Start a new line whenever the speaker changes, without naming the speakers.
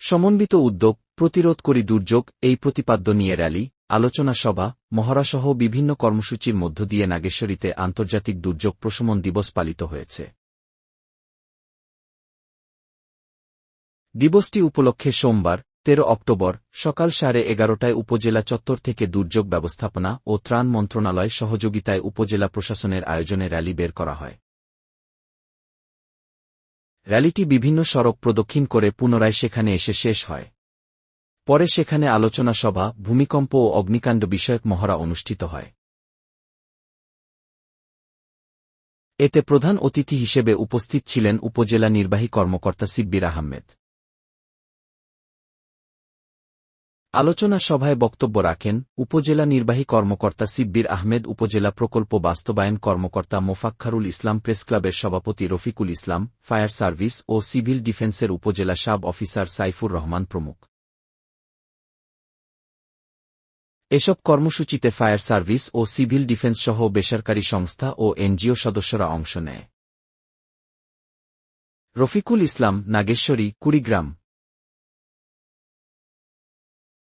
সমন্বিত উদ্যোগ, প্রতিরোধ করি দুর্যোগ, এই প্রতিপাদ্য নিয়ে র্যালি, আলোচনা সভা, মহড়াসহ বিভিন্ন কর্মসূচির মধ্য দিয়ে নাগেশ্বরীতে আন্তর্জাতিক দুর্যোগ প্রশমন দিবস পালিত হয়েছে। দিবসটি উপলক্ষে সোমবার, তেরো অক্টোবর, সকাল সাড়ে এগারোটায় উপজেলা চত্বর থেকে দুর্যোগ ব্যবস্থাপনা ও ত্রাণ মন্ত্রণালয় সহযোগিতায় উপজেলা প্রশাসনের আয়োজনে র্যালি বের করা হয়। র্যালিটি বিভিন্ন সড়ক প্রদক্ষিণ করে পুনরায় সেখানে এসে শেষ হয়। পরে সেখানে আলোচনা সভা, ভূমিকম্প ও অগ্নিকাণ্ড বিষয়ক মহড়া অনুষ্ঠিত হয়। এতে প্রধান অতিথি হিসেবে উপস্থিত ছিলেন উপজেলা নির্বাহী কর্মকর্তা সিব্বির আহমেদ। আলোচনা সভায় বক্তব্য রাখেন উপজেলা নির্বাহী কর্মকর্তা সিব্বির আহমেদ, উপজেলা প্রকল্প বাস্তবায়ন কর্মকর্তা মোফাক্ষারুল ইসলাম প্রেসক্লাবের সভাপতি রফিকুল ইসলাম, ফায়ার সার্ভিস ও সিভিল ডিফেন্সের উপজেলা সাব অফিসার সাইফুর রহমান প্রমুখ। এসব কর্মসূচিতে ফায়ার সার্ভিস ও সিভিল ডিফেন্স সহ বেসরকারি সংস্থা ও এনজিও সদস্যরা অংশ নেয়। রফিকুল ইসলাম, নাগেশ্বরী, কুড়িগ্রাম।